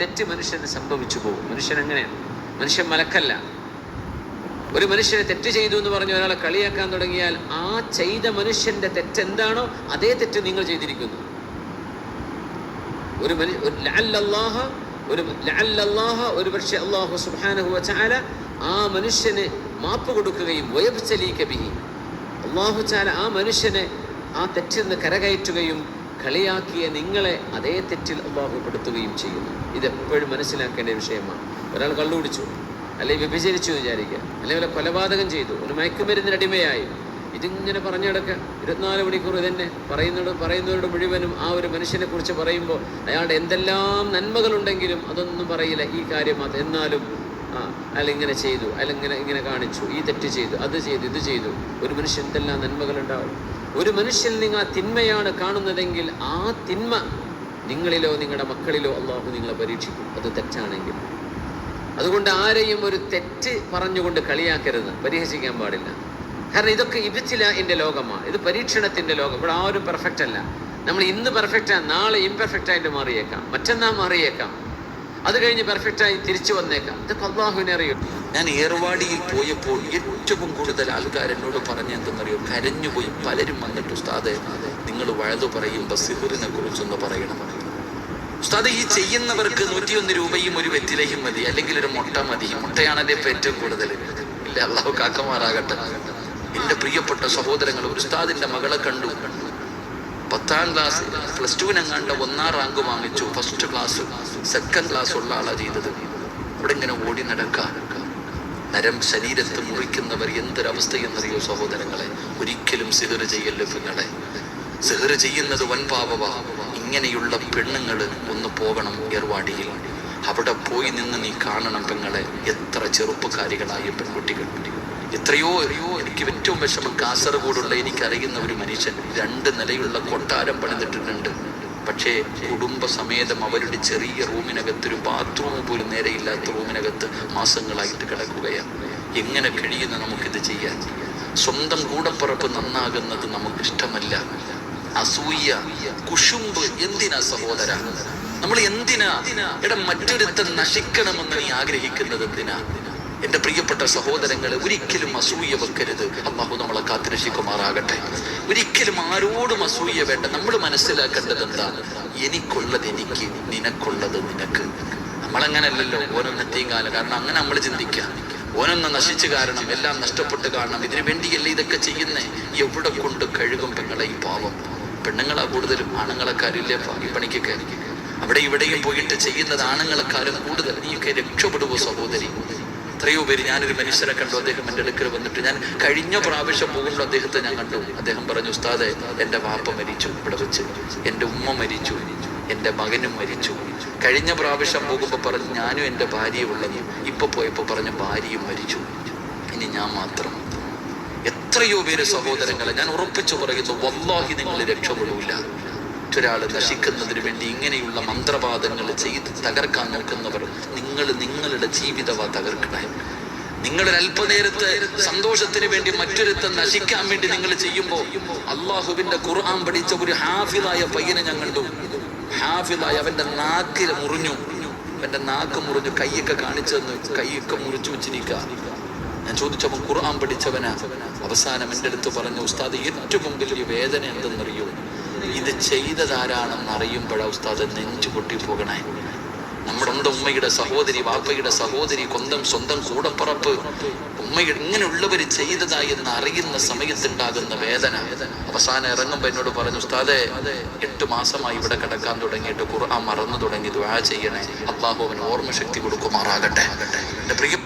തെറ്റ് മനുഷ്യന് സംഭവിച്ചു പോകും. മനുഷ്യൻ എങ്ങനെയാണ്? മനുഷ്യൻ മലക്കല്ല. ഒരു മനുഷ്യനെ തെറ്റ് ചെയ്തു എന്ന് പറഞ്ഞ് ഒരാളെ കളിയാക്കാൻ തുടങ്ങിയാൽ ആ ചെയ്ത മനുഷ്യന്റെ തെറ്റ് എന്താണോ അതേ തെറ്റ് നിങ്ങൾ ചെയ്തിരിക്കുന്നു. ഒരു മനു ഒരു ഒരു പക്ഷേ അള്ളാഹു വതആല ആ മനുഷ്യന് മാപ്പ് കൊടുക്കുകയും വയബ്സലീക ബിഹി. അള്ളാഹു ചാല ആ മനുഷ്യനെ ആ തെറ്റിൽ നിന്ന് കരകയറ്റുകയും കളിയാക്കിയ നിങ്ങളെ അതേ തെറ്റിൽ അള്ളാഹു പെടുത്തുകയും ചെയ്യുന്നു. ഇതെപ്പോഴും മനസ്സിലാക്കേണ്ട വിഷയമാണ്. ഒരാൾ കള്ളുപിടിച്ചു അല്ലെങ്കിൽ വിഭജിച്ചു വിചാരിക്കുക അല്ലെങ്കിൽ വല്ല കൊലപാതകം ചെയ്തു ഒരു മയക്കുമരുന്നിന് അടിമയായി. ഇതിങ്ങനെ പറഞ്ഞു ഇരുപത്തിനാല് മണിക്കൂർ ഇതന്നെ പറയുന്നവരോട് പറയുന്നവരോട് മുഴുവനും ആ ഒരു മനുഷ്യനെ കുറിച്ച് പറയുമ്പോൾ അയാളുടെ എന്തെല്ലാം നന്മകളുണ്ടെങ്കിലും അതൊന്നും പറയില്ല. ഈ കാര്യം അത് എന്നാലും ആ അയാൾ ഇങ്ങനെ ചെയ്തു അയാൾ ഇങ്ങനെ ഇങ്ങനെ കാണിച്ചു ഈ തെറ്റ് ചെയ്തു അത് ചെയ്തു ഇത് ചെയ്തു. ഒരു മനുഷ്യൻ എന്തെല്ലാം നന്മകളുണ്ടാവും? ഒരു മനുഷ്യൻ നിങ്ങൾ ആ തിന്മയാണ് കാണുന്നതെങ്കിൽ ആ തിന്മ നിങ്ങളിലോ നിങ്ങളുടെ മക്കളിലോ അള്ളാഹു നിങ്ങളെ പരീക്ഷിക്കും. അത് തെറ്റാണെങ്കിൽ. അതുകൊണ്ട് ആരെയും ഒരു തെറ്റ് പറഞ്ഞുകൊണ്ട് കളിയാക്കരുത്. പരിഹസിക്കാൻ പാടില്ല. കാരണം ഇതൊക്കെ ഇബിച്ചില എന്റെ ലോകമാണ്. ഇത് പരീക്ഷണത്തിന്റെ ലോകം. ഇവിടെ ആരും പെർഫെക്റ്റ് അല്ല. നമ്മൾ ഇന്ന് പെർഫെക്റ്റാണ് നാളെ ഇംപെർഫെക്റ്റ് ആയിട്ട് മാറിയേക്കാം. മറ്റന്നാൾ മാറിയേക്കാം. അത് കഴിഞ്ഞ് പെർഫെക്റ്റായി തിരിച്ചു വന്നേക്കാം. ഇതൊക്കെ അള്ളാഹുവിനെ അറിയും. ഞാൻ ഏർവാടിയിൽ പോയപ്പോൾ ഏറ്റവും കൂടുതൽ ആൾക്കാർ എന്നോട് പറഞ്ഞ എന്തെന്നറിയോ? കരഞ്ഞുപോയി പലരും വന്നിട്ട് ഉസ്താദെ നിങ്ങൾ വഴുതു പറയുമ്പോൾ സിഹിറിനെ കുറിച്ചൊന്ന് പറയണം. ഉസ്താദ് ഈ ചെയ്യുന്നവർക്ക് നൂറ്റിയൊന്ന് രൂപയും ഒരു വെറ്റിലയും മതി. അല്ലെങ്കിൽ ഒരു മുട്ട മതി. മുട്ടയാണല്ലേ ഇപ്പൊ ഏറ്റവും കൂടുതൽ. ഇല്ല അള്ളാഹു കാക്കമാറാകട്ടെ. എന്റെ പ്രിയപ്പെട്ട സഹോദരങ്ങൾ ഉസ്താദിന്റെ മകളെ കണ്ടു. പത്താം ക്ലാസ് പ്ലസ് ടുവിനെങ്ങാണ്ട് ഒന്നാം റാങ്ക് വാങ്ങിച്ചു. ഫസ്റ്റ് ക്ലാസ് സെക്കൻഡ് ക്ലാസ് ഉള്ള ആളാണ് ചെയ്തത്. ഇവിടെ ഇങ്ങനെ ഓടി നടക്കാം നരം ശരീരത്ത് മുറിക്കുന്നവർ എന്തൊരവസ്ഥയെന്നറിയോ സഹോദരങ്ങളെ? ഒരിക്കലും സിഹർ ചെയ്യല്ല പെങ്ങളെ സിഹർ ചെയ്യുന്നത് വൻപാപവ ഇങ്ങനെയുള്ള പെണ്ണുങ്ങൾ ഒന്ന് പോകണം ഏർവാടിയിൽ. അവിടെ പോയി നിന്ന് നീ കാണണം പെങ്ങളെ. എത്ര ചെറുപ്പക്കാരികളായ പെൺകുട്ടികൾ. എത്രയോ എറിയോ എനിക്ക് ഏറ്റവും വിഷമം കാസർഗോഡുള്ള എനിക്കറിയുന്ന ഒരു മനുഷ്യൻ. രണ്ട് നിലയുള്ള കൊട്ടാരം പണിതിട്ടിട്ടുണ്ട്. പക്ഷേ കുടുംബസമേതം അവരുടെ ചെറിയ റൂമിനകത്ത് ഒരു ബാത്റൂം പോലും നേരെയില്ലാത്ത റൂമിനകത്ത് മാസങ്ങളായിട്ട് കിടക്കുകയാണ്. എങ്ങനെ കഴിയുന്ന നമുക്കിത് ചെയ്യാൻ? സ്വന്തം കൂടപ്പുറപ്പ് നന്നാകുന്നത് നമുക്കിഷ്ടമല്ല. അസൂയ കുശുമ്പ് എന്തിനാ സഹോദര? നമ്മൾ എന്തിനാ എടാ മറ്റൊരുത്തൻ നശിക്കണമെന്ന് നീ ആഗ്രഹിക്കുന്നത് എന്തിനാ? എന്റെ പ്രിയപ്പെട്ട സഹോദരങ്ങളെ ഒരിക്കലും അസൂയ വെക്കരുത്. അള്ളാഹു നമ്മളെ കാത്തുരക്ഷിക്കുമാറാകട്ടെ. ഒരിക്കലും ആരോടും അസൂയ വേണ്ട. നമ്മൾ മനസ്സിലാക്കേണ്ടത് എന്താ? എനിക്കുള്ളത് എനിക്ക് നിനക്കുള്ളത് നിനക്ക്. നമ്മളങ്ങനല്ലല്ലോ ഓരോന്നെത്തെയും കാലം. കാരണം അങ്ങനെ നമ്മൾ ചിന്തിക്കാം ഓനൊന്ന് നശിച്ചു കാരണം എല്ലാം നഷ്ടപ്പെട്ട് കാരണം ഇതിനു വേണ്ടിയല്ലേ ഇതൊക്കെ ചെയ്യുന്നേ? എവിടെ കൊണ്ട് കഴുകും പെങ്ങളെ ഈ പാവം? പെണ്ണുങ്ങളാ കൂടുതലും ആണുങ്ങളെക്കാരില്ലേ? പണിക്കൊക്കെ. അവിടെ ഇവിടെയും പോയിട്ട് ചെയ്യുന്നത് ആണുങ്ങളെക്കാരും കൂടുതൽ. നീയൊക്കെ രക്ഷപ്പെടുവോ സഹോദരി? എത്രയോ പേര് ഞാനൊരു മനുഷ്യനെ കണ്ടു. അദ്ദേഹം എന്റെ അടുക്കൽ വന്നിട്ട് ഞാൻ കഴിഞ്ഞ പ്രാവശ്യം പോകുമ്പോൾ അദ്ദേഹത്തെ ഞാൻ കണ്ടു. അദ്ദേഹം പറഞ്ഞു ഉസ്താദെ എന്റെ വാപ്പ മരിച്ചു ഇവിടെ വെച്ച്. എന്റെ ഉമ്മ മരിച്ചു. എന്റെ മകനും മരിച്ചു. കഴിഞ്ഞ പ്രാവശ്യം പോകുമ്പോൾ പറഞ്ഞു ഞാനും എന്റെ ഭാര്യയും ഉള്ളത് ഇപ്പൊ പോയപ്പോൾ പറഞ്ഞു ഭാര്യയും മരിച്ചു. ഇനി ഞാൻ മാത്രം എത്രയോ പേര് സഹോദരങ്ങളെ ഞാൻ ഉറപ്പിച്ചു പറയുന്നു വല്ലാഹി നിങ്ങൾ രക്ഷപ്പെടൂല മറ്റൊരാൾ നശിക്കുന്നതിന് വേണ്ടി ഇങ്ങനെയുള്ള മന്ത്രവാദങ്ങൾ ചെയ്ത് തകർക്കാൻ നോക്കുന്നവർ നിങ്ങൾ നിങ്ങളുടെ ജീവിതവ തകർക്കണേ. നിങ്ങൾ അല്പനേരത്തെ സന്തോഷത്തിന് വേണ്ടി മറ്റൊരുത്തം നശിക്കാൻ വേണ്ടി നിങ്ങൾ ചെയ്യുമ്പോൾ അള്ളാഹുവിന്റെ ഖുർആൻ പഠിച്ച ഒരു ഹാഫിലായ പയ്യനെ ഞാൻ കണ്ടു. ഹാഫിലായ അവന്റെ നാക്കിൽ മുറിഞ്ഞു. അവന്റെ നാക്ക് മുറിഞ്ഞു കൈയൊക്കെ കാണിച്ചു തന്നു. കൈയൊക്കെ മുറിച്ചു വെച്ചിരിക്കുക. ഞാൻ ചോദിച്ചപ്പോൾ ഖുർആൻ പഠിച്ചവനാ. അവസാനം എന്റെ അടുത്ത് പറഞ്ഞു ഉസ്താദ് ഏറ്റവും വലിയ വേദന എന്തെന്നറിയോ? ഇത് ചെയ്തതാരാണെന്ന് അറിയുമ്പോഴാ ഉസ്താദ് നെഞ്ചു പൊട്ടി പോകണേ. നമ്മുടെ നമ്മുടെ ഉമ്മയുടെ സഹോദരി വാപ്പയുടെ സഹോദരി കൊന്തം സ്വന്തം കൂടപ്പുറപ്പ്. ഉമ്മയുടെ ഇങ്ങനെയുള്ളവർ ചെയ്തതായി എന്ന് അറിയുന്ന സമയത്തുണ്ടാകുന്ന വേദന. അവസാനം ഇറങ്ങുമ്പോൾ എന്നോട് പറഞ്ഞു ഉസ്താദെ എട്ട് മാസമായി ഇവിടെ കിടക്കാൻ തുടങ്ങിയിട്ട് ഖുർആൻ മറന്നു തുടങ്ങി ദുആ ചെയ്യണേ. അള്ളാഹു അവൻ ഓർമ്മശക്തി കൊടുക്കുമാറാകട്ടെ. എന്റെ പ്രിയ